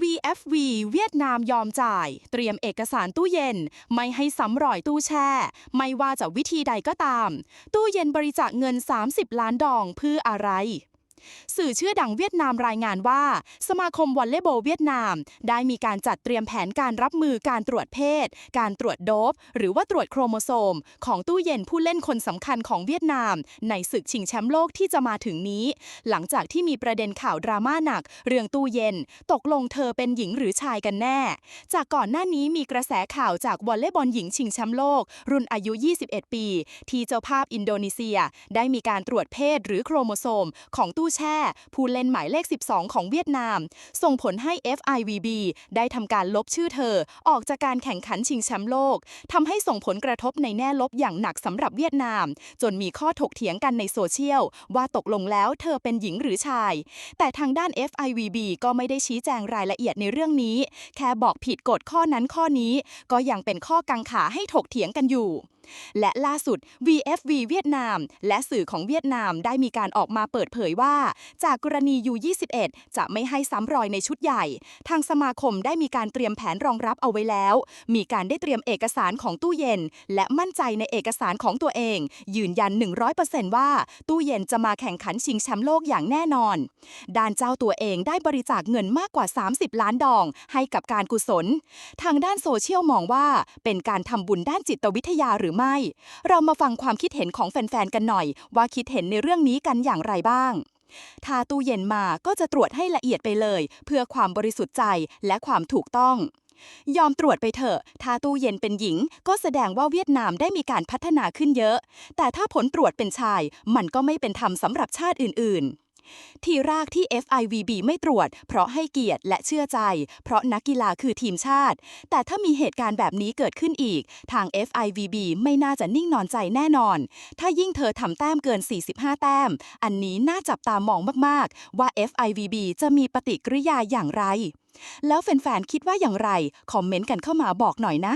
VFV เวียดนามยอมจ่าย เตรียมเอกสารตู้เย็น ไม่ให้ซ้ำรอยตู้แช่ ไม่ว่าจะวิธีใดก็ตาม ตู้เย็นบริจาคเงิน 30 ล้านดองเพื่ออะไร สื่อชื่อดังเวียดนามรายงานว่า สมาคมวอลเลย์บอลเวียดนาม ได้มีการจัดเตรียมแผนการรับมือการตรวจเพศ การตรวจโดปหรือว่าตรวจโครโมโซม ของตู้เย็นผู้เล่นคนสำคัญของเวียดนาม ในศึกชิงแชมป์โลกที่จะมาถึงนี้ หลังจากที่มีประเด็นข่าวดราม่าหนัก เรื่องตู้เย็น ตกลงเธอเป็นหญิงหรือชายกันแน่ จากก่อนหน้านี้มีกระแสข่าวจากวอลเลย์บอลหญิงชิงแชมป์โลก รุ่นอายุ 21 ปี ที่เจ้าภาพอินโดนีเซีย ได้มีการตรวจเพศหรือโครโมโซม ของตู้แช่ ผู้เล่นหมายเลข 12 ของเวียดนาม ส่งผลให้ FIVB ได้ทำการลบชื่อเธอ ออกจากการแข่งขันชิงแชมป์โลกทำให้ส่งผลกระทบในแง่ลบอย่างหนักสำหรับเวียดนาม จนมีข้อถกเถียงกันในโซเชียล ว่าตกลงแล้วเธอเป็นหญิงหรือชาย แต่ทางด้าน FIVB ก็ไม่ได้ชี้แจงรายละเอียดในเรื่องนี้ แค่บอกผิดกฎข้อนั้นข้อนี้ ก็ยังเป็นข้อกังขาให้ถกเถียงกันอยู่ และล่าสุด VFV เวียดนาม และสื่อของเวียดนามได้มีการออกมาเปิดเผยว่า จากกรณี U21 จะไม่ให้ซ้ำรอยในชุดใหญ่ ทางสมาคมได้มีการเตรียมแผนรองรับเอาไว้แล้ว มีการได้เตรียมเอกสารของตู้เย็น และมั่นใจในเอกสารของตัวเอง ยืนยัน 100%ว่า ตู้เย็นจะมาแข่งขันชิงแชมป์โลกอย่างแน่นอน ด้านเจ้าตัวเองได้บริจาคเงินมากกว่า 30 ล้านดอง ให้กับการกุศล ทางด้านโซเชียลมองว่า เป็นการทำบุญด้านจิตวิทยาหรือไม่ เรามาฟังความคิดเห็นของแฟนๆ กันหน่อย ว่าคิดเห็นในเรื่องนี้กันอย่างไรบ้าง ถ้าตู้เย็นมาก็จะตรวจให้ละเอียดไปเลย เพื่อความบริสุทธิ์ใจและความถูกต้องยอมตรวจไปเถอะ ถ้าตู้เย็นเป็นหญิง ก็แสดงว่าเวียดนามได้มีการพัฒนาขึ้นเยอะ แต่ถ้าผลตรวจเป็นชาย มันก็ไม่เป็นธรรมสำหรับชาติอื่นๆ ทีแรกที่ FIVB ไม่ตรวจ เพราะให้เกียรติและเชื่อใจ เพราะนักกีฬาคือทีมชาติ แต่ถ้ามีเหตุการณ์แบบนี้เกิดขึ้นอีก ทาง FIVB ไม่น่าจะนิ่งนอนใจแน่นอน ถ้ายิ่งเธอทำแต้มเกิน 45 แต้ม อันนี้น่าจับตามองมาก ๆ ว่า FIVB จะมีปฏิกิริยาอย่างไร แล้วแฟน ๆ คิดว่าอย่างไร คอมเมนต์กันเข้ามาบอกหน่อยนะ